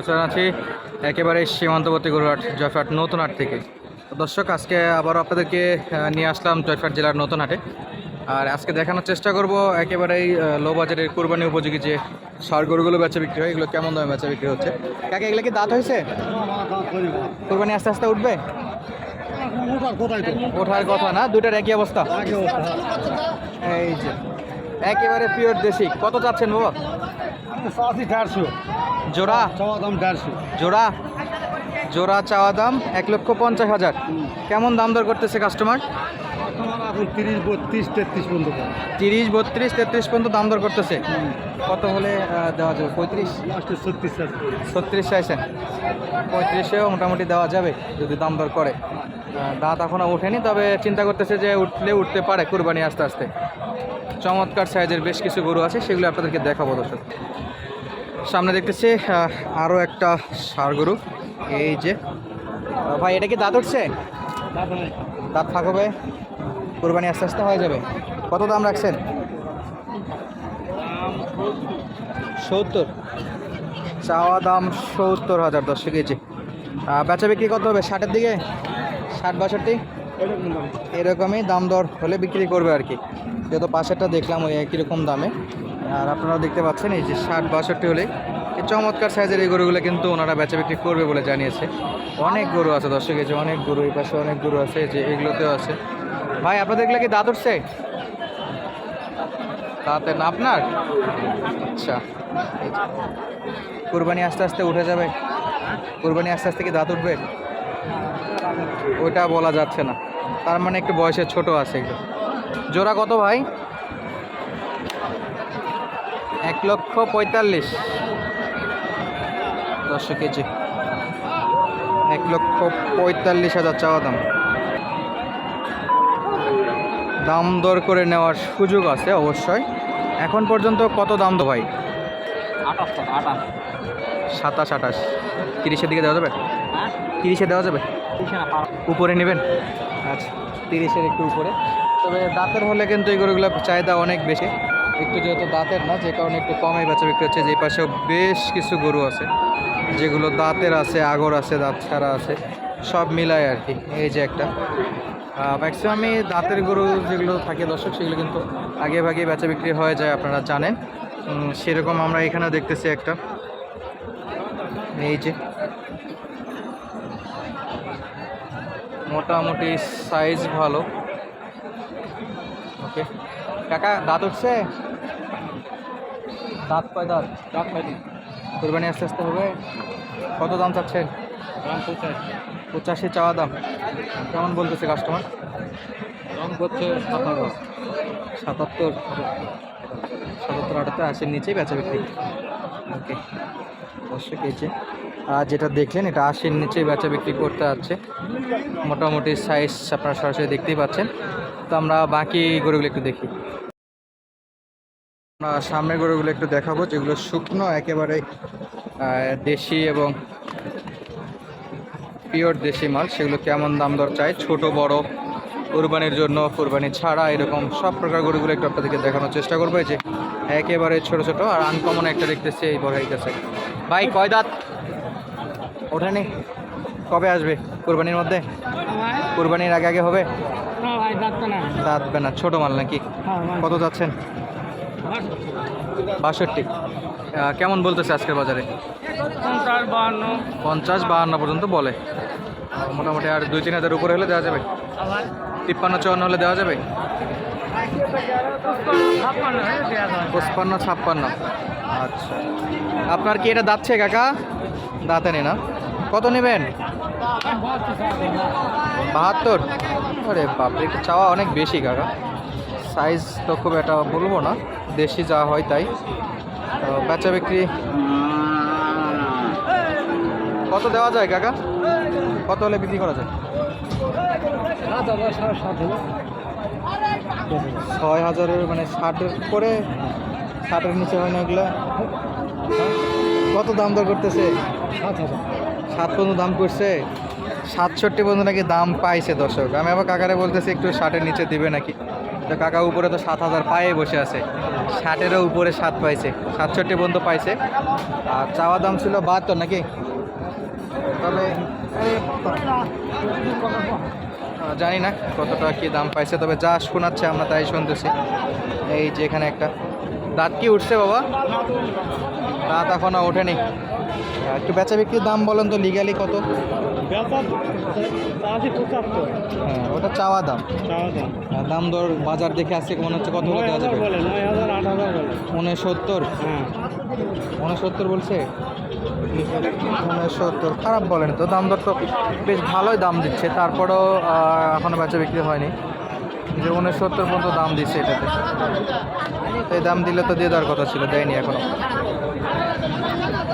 বছর আছি একেবারে সীমান্তবর্তী গরুহাট, জয়ফাট নতুন হাট থেকে। দর্শক, আজকে আবার আপনাদেরকে নিয়ে আসলাম জয়ফাট জেলার নতুন হাটে। আর আজকে দেখানোর চেষ্টা করব একেবারেই লো বাজারের কোরবানি উপযোগী যে সার গরুগুলো বেচা বিক্রি হয়, এগুলো কেমন দামে বেচা বিক্রি হচ্ছে। কাকে, এগুলো কি দাঁত হয়েছে? কোরবানি আস্তে আস্তে উঠবে? ওঠার কথা না দুটার একই অবস্থা। এই যে, একেবারে পিওর দেশি। কত চাচ্ছেন বাবা? জোড়া? চাওয়া দাম চারশো জোড়া? জোড়া চাওয়া দাম এক লক্ষ পঞ্চাশ হাজার। কেমন দাম দর করতেছে কাস্টমার এখন তিরিশ বত্রিশ তেত্রিশ পর্যন্ত তিরিশ বত্রিশ তেত্রিশ পর্যন্ত দাম দর করতেছে। কত হলে দেওয়া যাবে? পঁয়ত্রিশ? ছত্রিশ ছত্রিশ চাইছেন। পঁয়ত্রিশেও মোটামুটি দেওয়া যাবে যদি দাম দর করে। দাঁত এখনও ওঠেনি তবে চিন্তা করতেছে যে উঠলে উঠতে পারে কুরবানি আস্তে আস্তে। চমৎকার সাইজের বেশ কিছু গরু আছে সেগুলো আপনাদেরকে দেখাবো দর্শক। সামনে দেখতেছি আরও একটা সার গরু। এই যে ভাই, এটা কি দাঁত উঠছে? দাঁত ফাঁক হবে কুরবানি আস্তে আস্তে হয়ে যাবে। কত দাম রাখছেন? সত্তর। চাওয়া দাম সত্তর হাজার দশ কেজি বেচা বিক্রি কত হবে? ষাটের দিকে? ষাট, বাষট্টি? এরকমই দাম দর হলে বিক্রি করবে আর কি। যেহেতু পাশেরটা দেখলাম ওই একই রকম দামে। আর আপনারা দেখতে পাচ্ছেন এই যে ষাট বাষট্টি হলে এই চমৎকার সাইজের এই গরুগুলো কিন্তু ওনারা বেচা বিক্রি করবে বলে জানিয়েছে। অনেক গরু আছে, দর্শক, এই যে অনেক গরু, এই পাশে অনেক গরু আছে যে এগুলোতেও আছে। ভাই, আপনাদের এগুলো কি দাঁত উঠছে? তাতে না আপনার? আচ্ছা। কুরবানি আস্তে আস্তে উঠে যাবে। কুরবানি আস্তে আস্তে কি দাঁত উঠবে? ওইটা বলা যাচ্ছে না। তার মানে একটু বয়সে ছোট আছে এগুলো। জোড়া কত ভাই? এক লক্ষ পঁয়তাল্লিশ। দশ কেজি এক লক্ষ পঁয়তাল্লিশ হাজার চাওয়া দাম। দাম দর করে নেওয়ার সুযোগ আছে অবশ্যই। এখন পর্যন্ত কত দাম তো ভাই? আটাশ সাতাশ আঠাশ। তিরিশের দিকে দেওয়া যাবে? হ্যাঁ। তিরিশে দেওয়া যাবে? উপরে নেবেন? আচ্ছা তিরিশের একটু উপরে। তবে দাঁতের হলে কিন্তু এই গরুগুলোর চাহিদা অনেক বেশি। একটু যেহেতু দাঁতের না, যে কারণে একটু কমে বেচা বিক্রি হচ্ছে। যে পাশেও বেশ কিছু গরু আছে, যেগুলো দাঁতের আছে, আগর আছে, দাঁত ছাড়া আছে, সব মিলায় আর কি। এই যে একটা। ম্যাক্সিমামই দাঁতের গরু যেগুলো থাকে দর্শক, সেগুলো কিন্তু আগে ভাগে বেচা বিক্রি হয়ে যায়, আপনারা জানেন। সেরকম আমরা এখানেও দেখতেছি একটা। এই যে। মোটামুটি সাইজ ভালো। ওকে কাকা, দাঁত উঠছে? দাঁত কয় দাঁত? দাম পাইনি কোরবানি আস্তে আস্তে হবে। কত দাম চাচ্ছেন? দাম পঁচাশ। পঁচাশি চাওয়া দাম। কেমন বলতেছে কাস্টমার দাম করছে সাতাশ সাতাত্তর। সাতাত্তর আটাত্তর আশির নিচেই বেচা বিক্রি। ওকে। অবশ্যই কেছে আর যেটা দেখলেন এটা আশির নিচেই বেচা বিক্রি করতে আছে মোটামুটি সাইজ আপনারা সরাসরি দেখতেই পাচ্ছেন। তো আমরা বাকি গরুগুলো একটু দেখি। সামনের গরুগুলো একটু দেখাবো যেগুলো শুকনো একেবারে দেশি এবং পিওর দেশি মাল সেগুলো কেমন দাম দর চাই? ছোট বড় কোরবানির জন্য কোরবানি ছাড়া এরকম সব প্রকার গরুগুলো একটু আপনাদেরকে দেখানোর চেষ্টা করব। যে একেবারে ছোট ছোট আর আনকমন একটা দেখতেছি এই বড় কাছে ভাই কয় দাঁত? ওঠেনি? কবে আসবে? কোরবানির মধ্যে? কোরবানির আগে আগে হবে? দাঁতবে না ছোট মাল নাকি? কত যাচ্ছেন? বাষট্টি। কেমন বলতেছে আজকের বাজারে? পঞ্চাশ বাহান্ন। পঞ্চাশ বাহান্ন পর্যন্ত বলে। মোটামুটি আর দুই তিন হাজার উপরে হলে দেওয়া যাবে? তিপ্পান্ন চুয়ান্ন হলে দেওয়া যাবে? পঁচপান্ন ছাপ্পান্ন আচ্ছা। আপনার কি এটা দাঁতছে কাকা? দাঁতে নেই না। কত নেবেন? বাহাত্তর? আরে বাপরে চাওয়া অনেক বেশি কাকা। সাইজ তো খুব একটা বলব না। দেশি যা হয় তাই। বেচা বিক্রি কত দেওয়া যায় কাকা? কত হলে বিক্রি করা যায়? ছয় হাজারের মানে ষাটের করে ষাটের নিচে হয় না ওগুলো? কত দাম দর করতেছে? সাত সাত পর্যন্ত দাম করছে। সাতষট্টি পর্যন্ত নাকি দাম পাইছে দর্শক। আমি আবার কাকারে বলতেছি, একটু ষাটের নিচে দিবে নাকি। তো কাকা উপরে তো সাত হাজার পায়ে বসে আছে। ষাটেরও উপরে সাত পাইছে, সাতষট্টি পর্যন্ত পাইছে। আর চাওয়া দাম ছিল বাহাত্তর নাকি? তবে জানি না কতটা কি দাম পাইছে, তবে যা শোনাচ্ছে আমরা তাই শুনতেছি। এই যে এখানে একটা, দাঁত কি উঠছে বাবা? দাঁত এখনও ওঠেনি। একটু বেচা বিক্রির দাম বলেন তো লিগালি কত? হ্যাঁ ওটা চাওয়া দাম। দাম। দর বাজার দেখে আসছে মনে হচ্ছে কত হলে দেওয়া যাবে? উনসত্তর? উনসত্তর বলছে? উনসত্তর খারাপ বলেন তো দাম দর তো বেশ ভালোই দাম দিচ্ছে তারপরেও আহ, এখনও বেচা বিক্রি হয়নি। যে উনসত্তর পর্যন্ত দাম দিচ্ছে এটাতে। এই দাম দিলে তো দিয়ে দেওয়ার কথা ছিল দেয়নি এখনও। আমরা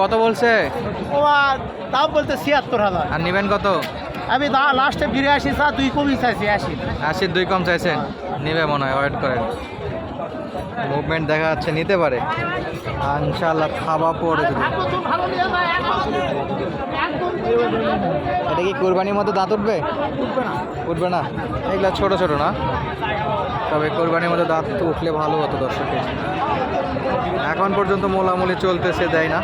কত বলছে? দাম বলতে ছিয়াত্তর হাজার। আর নেবেন কত? আমি দা লাস্টে ফিরে আসি চা দুই কমই চাইছি আসি আশির দুই কম চাইছেন? নেবে মনে হয় ওয়েট করেন। মুভমেন্ট দেখা যাচ্ছে নিতে পারে। ইনশাল্লাহ খাওয়া পড়ে এটা কি কোরবানির মধ্যে দাঁত উঠবে? উঠবে না। এগুলো ছোট ছোট না। তবে কোরবানির মধ্যে দাঁত উঠলে ভালো হতো দর্শকের এখন পর্যন্ত মোলামুলি চলতেছে, দেয় না।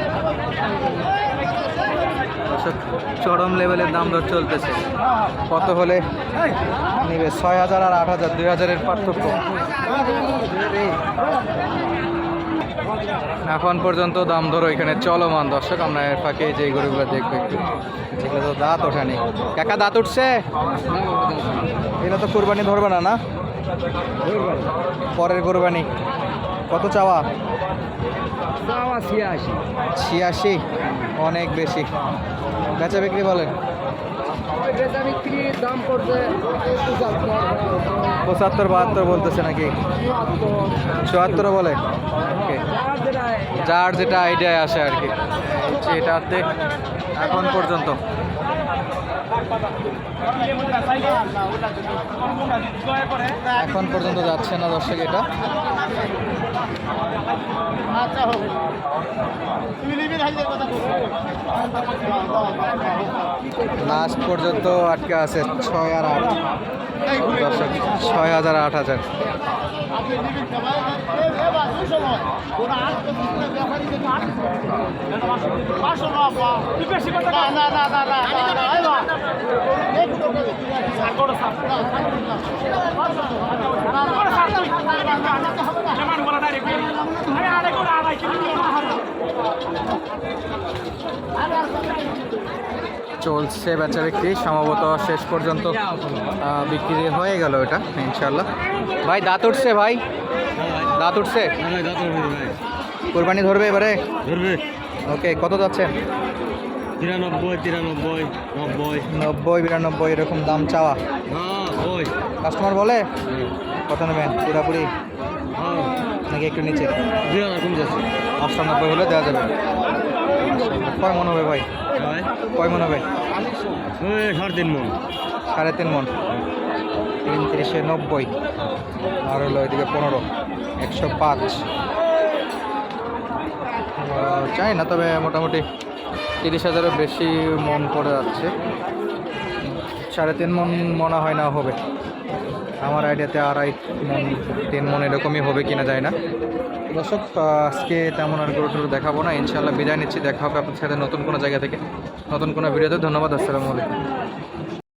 চরম লেভেলের দাম দর চলতেছে। কত হলে নেবে? ছয় হাজার আর আট হাজার, দুই হাজারের পার্থক্য। এখন পর্যন্ত দাম ধরো এখানে চলমান। দর্শক, আমরা এর ফাঁকে যে গরুগুলো দেখব একটু। যেগুলো তো দাঁত ওঠানি। কাকা দাঁত উঠছে? এটা তো কোরবানি ধরবে না না? পরের কোরবানি। কত চাওয়া? ছিয়াশি। ছিয়াশি অনেক বেশি। বেচা বিক্রি বলেন? বেচা বিক্রির দাম পড়ছে পঁচাত্তর। বাহাত্তর বলতেছে নাকি? চুয়াত্তর বলে? যার যেটা আইডিয়ায় আসে আর কি। এটাতে এখন পর্যন্ত। এখন পর্যন্ত যাচ্ছে না দর্শক এটা। আচ্ছা হোক লাস্ট পর্যন্ত আটকে আছে ছয় আর আট দর্শক ছয় হাজার আট হাজার এবার দুই সময় ওরা আট পাঁচশো না পা বেশি কথা না না না না না না এবার একটু সাকড় চলছে বেচা বিক্রি সম্ভবত শেষ পর্যন্ত বিক্রি হয়ে গেল এটা ইনশাল্লাহ ভাই দাঁত উঠছে ভাই? দাঁত উঠছে? কোরবানি ধরবে এবারে? ধরবে। ওকে কত যাচ্ছে? তিরানব্বই তিরানব্বই নব্বই। নব্বই বিরানব্বই এরকম দাম চাওয়া। কাস্টমার বলে? কত নেবেন? পুরাপুরি? হ্যাঁ। নাকি একটু নিচে? অষ্টানব্বই হলে দেওয়া যাবে। কয় মন হবে ভাই? কয়? মন হবে? সাড়ে তিন মন। সাড়ে তিন মন। তিন তিরিশে নব্বই। আর হলো ওইদিকে পনেরো। একশো পাঁচ। চাই না তবে মোটামুটি তিরিশ হাজারের বেশি মন পড়ে যাচ্ছে। সাড়ে তিন মন মনে হয় না হবে। আমার আইডিয়াতে আড়াই মন, তিন মন এরকমই হবে কিনা যায় না। দর্শক আজকে তেমন আর গরু টরু দেখাবো না। ইনশাল্লাহ বিদায় নিচ্ছি, দেখা হবে আপনার সাথে নতুন কোনো জায়গা থেকে। নতুন কোনো ভিডিওতে ধন্যবাদ, আসসালামু আলাইকুম।